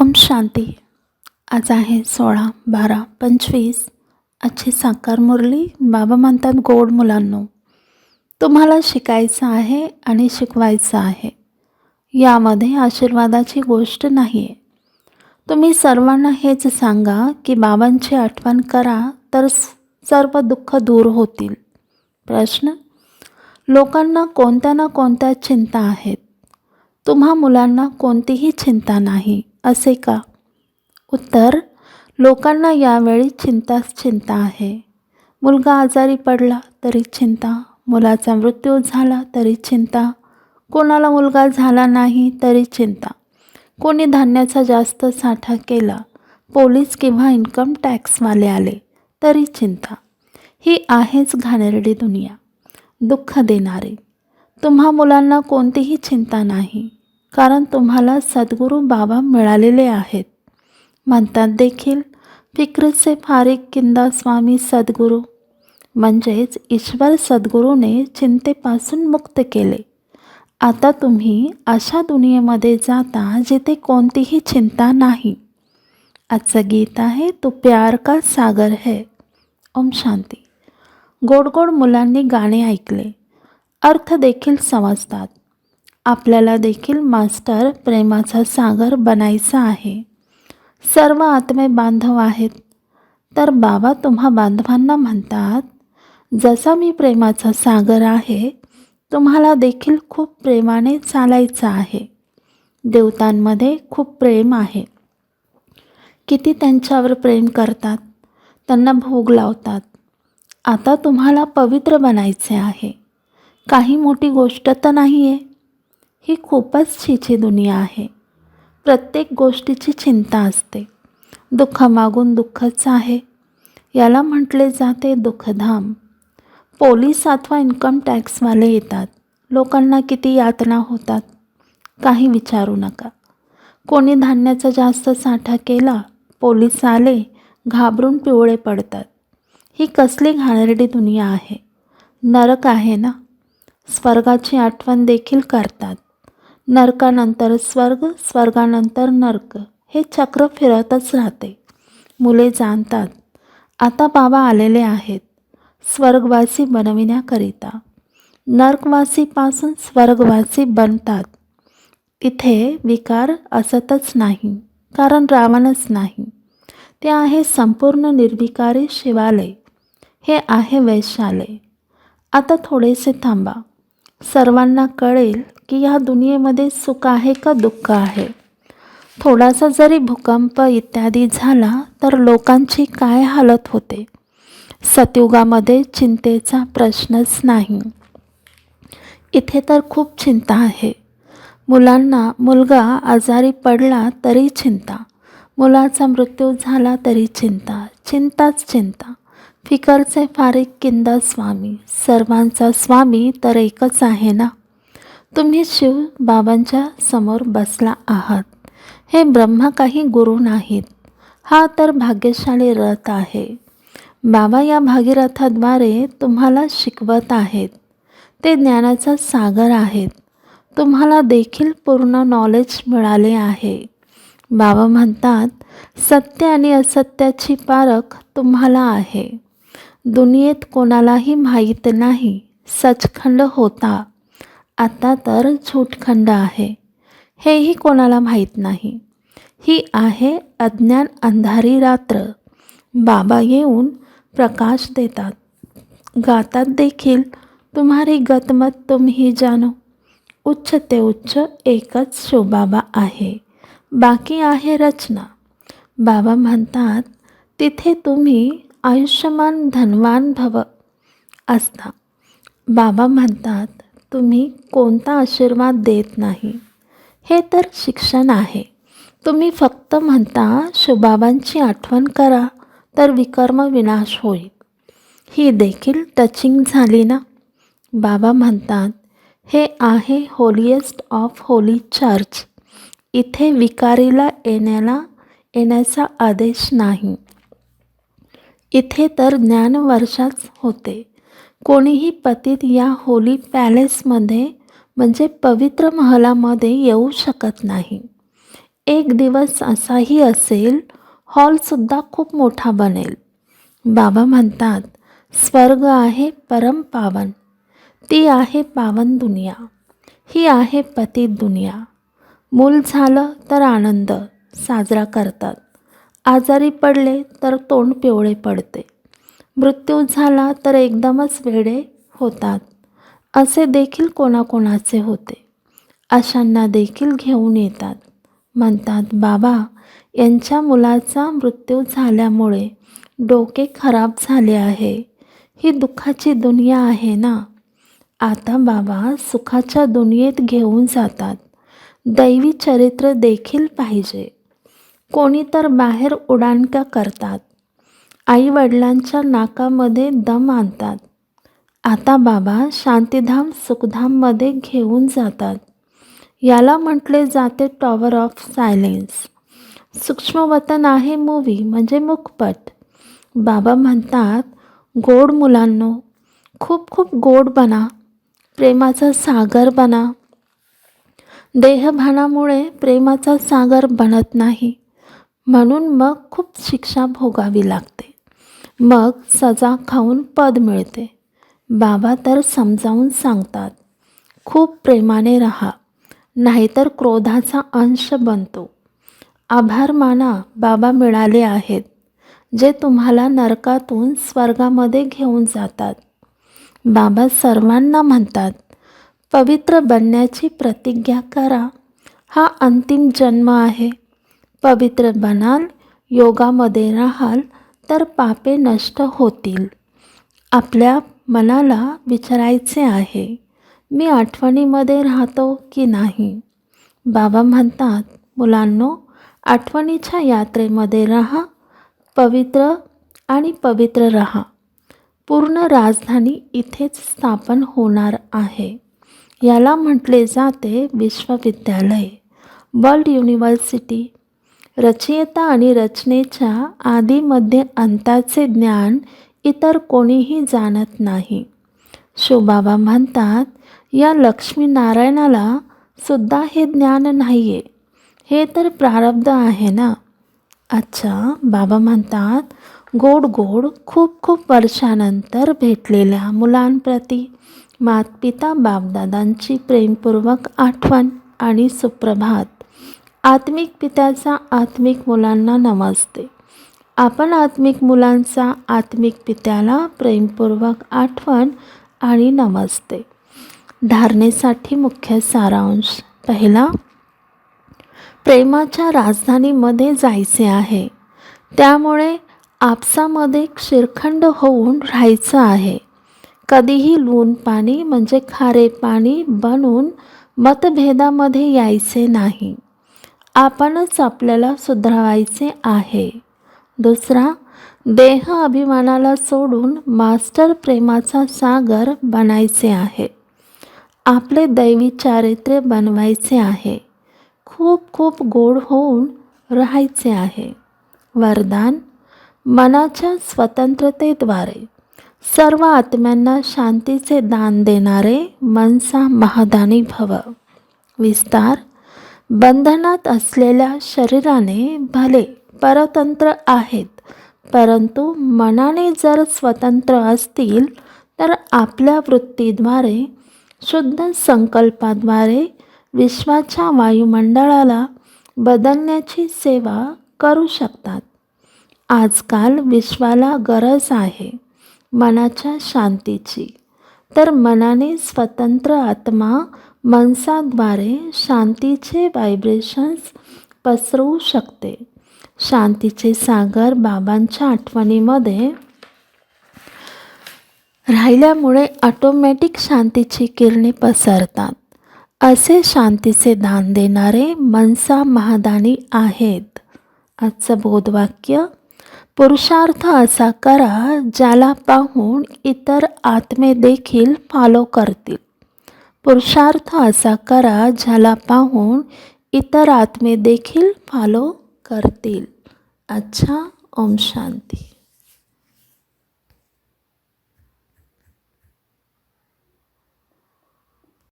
ओम शांती. आज आहे सोळा बारा पंचवीस. आजची साकार मुरली. बाबा म्हणतात गोड मुलांनो. तुम्हाला शिकायचं आहे आणि शिकवायचं आहे. यामध्ये आशीर्वादाची गोष्ट नाही आहे तुम्ही सर्वांना हेच सांगा की बाबांची आठवण करा तर स- सर्व दुःख दूर होतील. प्रश्न? लोकांना कोणत्या ना कोणत्या चिंता आहेत? तुम्हा मुलांना कोणतीही चिंता नाही. असे का? उत्तर लोकांना यावेळी चिंताच चिंता आहे. मुलगा आजारी पडला तरी चिंता मुलाचा मृत्यू झाला तरी चिंता कोणाला मुलगा झाला नाही तरी चिंता. कोणी धान्याचा जास्त साठा केला पोलीस किंवा इन्कम टॅक्सवाले आले तरी चिंता. ही आहेच घाणेरडी दुनिया. दुःख देणारी. तुम्हा मुलांना कोणतीही चिंता नाही. कारण तुम्हाला सद्गुरू बाबा मिळालेले आहेत. म्हणतात देखील फिक्रचे फारिक किंदा स्वामी सद्गुरू. म्हणजेच ईश्वर सद्गुरूने चिंतेपासून मुक्त केले. आता तुम्ही अशा दुनियेमध्ये जाता जिथे कोणतीही चिंता नाही. आजचं गीत आहे तो प्यार का सागर है. ओम शांती. गोड गोड मुलांनी गाणे ऐकले. अर्थ देखील समजतात. आपल्याला देखील मास्टर प्रेमाचा सागर बनायचा आहे. सर्व आत्मे बांधव आहेत. तर बाबा तुम्हा बांधवांना म्हणतात जसा मी प्रेमाचा सागर आहे तुम्हाला देखील खूप प्रेमाने चालायचं आहे. देवतांमध्ये खूप प्रेम आहे. किती त्यांच्यावर प्रेम करतात त्यांना भोग लावतात. आता तुम्हाला पवित्र बनायचे आहे. काही मोठी गोष्ट तर नाही आहे ही खूपच छीछी दुनिया आहे. प्रत्येक गोष्टीची चिंता असते. दुःख मागून दुःखच आहे. याला म्हटले जाते दुःखधाम. पोलीस अथवा इन्कम टॅक्सवाले येतात. लोकांना किती यातना होतात? काही विचारू नका. कोणी धान्याचा जास्त साठा केला पोलीस आले घाबरून पिवळे पडतात. ही कसली घाणेरडी दुनिया आहे. नरक आहे ना? स्वर्गाची आठवण देखील करतात. नरकानंतर स्वर्ग स्वर्गानंतर नरक. हे चक्र फिरतच राहते. मुले जाणतात आता बाबा आलेले आहेत स्वर्गवासी बनविण्याकरिता. नरकवासीपासून स्वर्गवासी बनतात. तिथे विकार असतच नाही कारण रावणच नाही. ते आहे संपूर्ण निर्विकारी शिवालय. हे आहे वैशालय. आता थोडेसे थांबा. सर्वांना कळेल की ह्या दुनियेमध्ये सुख आहे का दुःख आहे. थोडासा जरी भूकंप इत्यादी झाला तर लोकांची काय हालत होते? सतयुगामध्ये चिंतेचा प्रश्नच नाही. इथे तर खूप चिंता आहे. मुलांना मुलगा आजारी पडला तरी चिंता. मुलाचा मृत्यू झाला तरी चिंता. चिंताच चिंता. फिकरचे फारिक किंदा स्वामी. सर्वांचा स्वामी तर एकच आहे ना? तुम्ही शिव बाबांच्या समोर बसला आहात. हे ब्रह्मा काही गुरु नाहीत. हा तर भाग्यशाली रथ आहे. बाबा या भागीरथाद्वारे तुम्हाला शिकवत आहेत. ते ज्ञानाचा सागर आहेत. तुम्हाला देखील पूर्ण नॉलेज मिळाले आहे. बाबा म्हणतात सत्य आणि असत्याची पारख तुम्हाला आहे. दुनियेत कोणालाही माहीत नाही. सचखंड होता. आता तर झूठखंड आहे. हेही कोणाला माहीत नाही. ही आहे अज्ञान अंधारी रात्र. बाबा येऊन प्रकाश देतात. गातात देखील तुम्हारी गतमत तुम्ही जाणो उच्च ते उच्च एकच शिवबाबा आहे. बाकी आहे रचना. बाबा म्हणतात तिथे तुम्ही आयुष्यमान धनवान भव असता. बाबा म्हणतात तुम्ही कोणता आशीर्वाद देत नाही? हे तर शिक्षण आहे. तुम्ही फक्त म्हणता शिवबाबांची आठवण करा तर विकर्म विनाश होईल. ही देखील टचिंग झाली ना? बाबा म्हणतात हे आहे होलिएस्ट ऑफ होली चर्च इथे विकारीला येण्याला येण्याचा आदेश नाही. इथे तर ज्ञानवर्षाच होते. कोणीही पतित या होली पॅलेसमध्ये म्हणजे पवित्र महलामध्ये येऊ शकत नाही. एक दिवस असाही असेल हॉलसुद्धा खूप मोठा बनेल. बाबा म्हणतात स्वर्ग आहे परम पावन. ती आहे पावन दुनिया. ही आहे पतित दुनिया. मूल झालं तर आनंद साजरा करतात. आजारी पडले तर तोंड पिवळे पडते. मृत्यू झाला तर एकदमच वेडे होतात. असे देखील कोणाकोणाचे होते. अशांना देखील घेऊन येतात. म्हणतात बाबा यांच्या मुलाचा मृत्यू झाल्यामुळे डोके खराब झाले आहे. ही दुःखाची दुनिया आहे ना? आता बाबा सुखाच्या दुनियेत घेऊन जातात. दैवी चरित्र देखील पाहिजे. कोणी तर बाहेर उडाणक्या करतात. आईवडिलांच्या नाकामध्ये दम आणतात. आता बाबा शांतीधाम सुखधाममध्ये घेऊन जातात. याला म्हटले जाते टॉवर ऑफ सायलेन्स सूक्ष्मवतन आहे मूवी म्हणजे मुखपट. बाबा म्हणतात गोड मुलांनो खूप खूप गोड बना. प्रेमाचा सागर बना. देहभानामुळे प्रेमाचा सागर बनत नाही. म्हणून मग खूप शिक्षा भोगावी लागते. मग सजा खाऊन पद मिळते. बाबा तर समजावून सांगतात खूप प्रेमाने राहा नाहीतर क्रोधाचा अंश बनतो. आभार माना बाबा मिळाले आहेत जे तुम्हाला नरकातून स्वर्गामध्ये घेऊन जातात. बाबा सर्वांना म्हणतात पवित्र बनण्याची प्रतिज्ञा करा हा अंतिम जन्म आहे. पवित्र बनाल योगामध्ये राहाल तर पापे नष्ट होतील. आपल्या मनाला विचारायचे आहे मी आठवणीमध्ये राहतो की नाही? बाबा म्हणतात मुलांनो आठवणीच्या यात्रेमध्ये राहा पवित्र आणि पवित्र रहा. पूर्ण राजधानी इथेच स्थापन होणार आहे. याला म्हटले जाते विश्वविद्यालय. वर्ल्ड युनिव्हर्सिटी रचयिता आणि रचनेच्या आधीमध्ये अंताचे ज्ञान इतर कोणीही जाणत नाही. शोबाबा म्हणतात या लक्ष्मीनारायणाला सुद्धा हे ज्ञान नाही आहे हे तर प्रारब्ध आहे ना? अच्छा बाबा म्हणतात गोड गोड खूप खूप वर्षानंतर भेटलेल्या मुलांप्रती मातपिता बापदादांची प्रेमपूर्वक आठवण आणि सुप्रभात. आत्मिक पित्याचा आत्मिक मुलांना नमस्ते. आपण आत्मिक मुलांचा आत्मिक पित्याला प्रेमपूर्वक आठवण आणि नमस्ते. धारणेसाठी मुख्य सारांश. पहिला प्रेमाच्या राजधानीमध्ये जायचे आहे. त्यामुळे आपसामध्ये शिरखंड होऊन राहायचं आहे. कधीही लून पाणी म्हणजे खारे पाणी बनून मतभेदामध्ये यायचे नाही. आपणच आपल्याला सुधारायचे आहे. दुसरा देह अभिमानाला सोडून मास्टर प्रेमाचा सागर बनायचे आहे. आपले दैवी चारित्र्य बनवायचे आहे. खूप खूप गोड होऊन राहायचे आहे. वरदान मनाच्या स्वतंत्रतेद्वारे सर्व आत्म्यांना शांतीचे दान देणारे मनसा महादानी भव. विस्तार बंधनात असलेल्या शरीराने भले परतंत्र आहेत परंतु मनाने जर स्वतंत्र असतील तर आपल्या वृत्तीद्वारे शुद्ध संकल्पाद्वारे विश्वाच्या वायुमंडळाला बदलण्याची सेवा करू शकतात. आजकाल विश्वाला गरज आहे मनाच्या शांतीची. तर मनाने स्वतंत्र आत्मा मनसाद्वारे शांतीचे व्हायब्रेशन्स पसरवू शकते. शांतीचे सागर बाबांच्या आठवणीमध्ये राहिल्यामुळे ऑटोमॅटिक शांतीची किरणे पसरतात. असे शांतीचे दान देणारे मनसा महादानी आहेत. आजचं बोधवाक्य पुरुषार्थ असा करा ज्याला पाहून इतर आत्मे देखील फॉलो करतील. पुरुषार्थ असा करा ज्याला पाहून इतर आत्मे देखील फॉलो करतील. अच्छा ओम शांती.